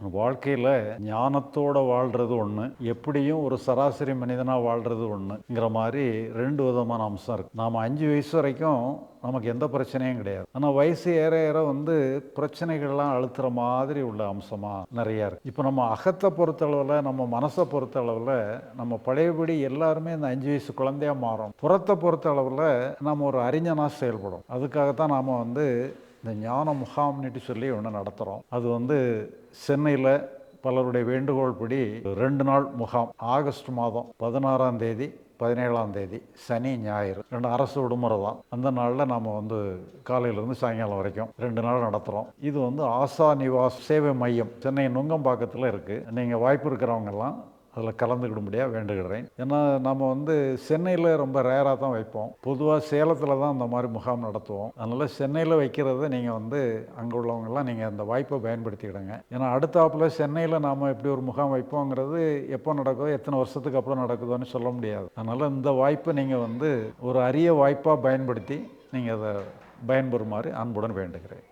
வாழ்க்கையில் ஞானத்தோட வாழ்கிறது ஒன்று எப்படியும் ஒரு சராசரி மனிதனாக வாழ்கிறது ஒன்றுங்கிற மாதிரி ரெண்டு விதமான அம்சம் இருக்குது நாம் அஞ்சு வயசு வரைக்கும் நமக்கு எந்த பிரச்சனையும் கிடையாது. ஆனால் வயசு ஏற ஏற வந்து பிரச்சனைகள்லாம் அழுத்துற மாதிரி உள்ள அம்சமாக நிறையா இருக்குது இப்போ நம்ம அகத்தை பொறுத்தளவில் நம்ம மனசை பொறுத்தளவில் நம்ம பழையபடி எல்லாருமே இந்த அஞ்சு வயசு குழந்தையா மாறும். புறத்தை பொறுத்த அளவில் நம்ம ஒரு அறிஞனாக செயல்படும் அதுக்காகத்தான் நாம் வந்து இந்த ஞான முகாம்னுட்டு சொல்லி ஒன்று நடத்துகிறோம் அது வந்து சென்னையில் பலருடைய வேண்டுகோள் படி ரெண்டு நாள் முகாம். ஆகஸ்ட் மாதம் பதினாறாம் தேதி பதினேழாம் தேதி சனி ஞாயிறு. ரெண்டு அரசு விடுமுறை தான். அந்த நாளில் நாம் வந்து காலையிலேருந்து சாயங்காலம் வரைக்கும் ரெண்டு நாள் நடத்துகிறோம் இது வந்து ஆசா நிவாஸ் சேவை மையம் சென்னை நுங்கம்பாக்கத்தில் இருக்குது நீங்கள் வாய்ப்பு இருக்கிறவங்கெல்லாம் அதில் கலந்துக்கிடும்படியாக வேண்டுகிறேன். ஏன்னா நம்ம வந்து சென்னையில் ரொம்ப ரேராக தான் வைப்போம். பொதுவாக சேலத்தில் தான் அந்த மாதிரி முகாம் நடத்துவோம். அதனால் சென்னையில் வைக்கிறத நீங்கள் வந்து அங்கே உள்ளவங்கெல்லாம் நீங்கள் அந்த வாய்ப்பை பயன்படுத்திக்கிடுங்க. ஏன்னா அடுத்தாப்பில் சென்னையில் நாம் எப்படி ஒரு முகாம் வைப்போங்கிறது எப்போ நடக்குதோ எத்தனை வருஷத்துக்கு அப்புறம் நடக்குதோன்னு சொல்ல முடியாது. அதனால் இந்த வாய்ப்பை நீங்கள் வந்து ஒரு அரிய வாய்ப்பாக பயன்படுத்தி நீங்கள் அதை பயன்பெறுமாறு அன்புடன் வேண்டுகிறேன்.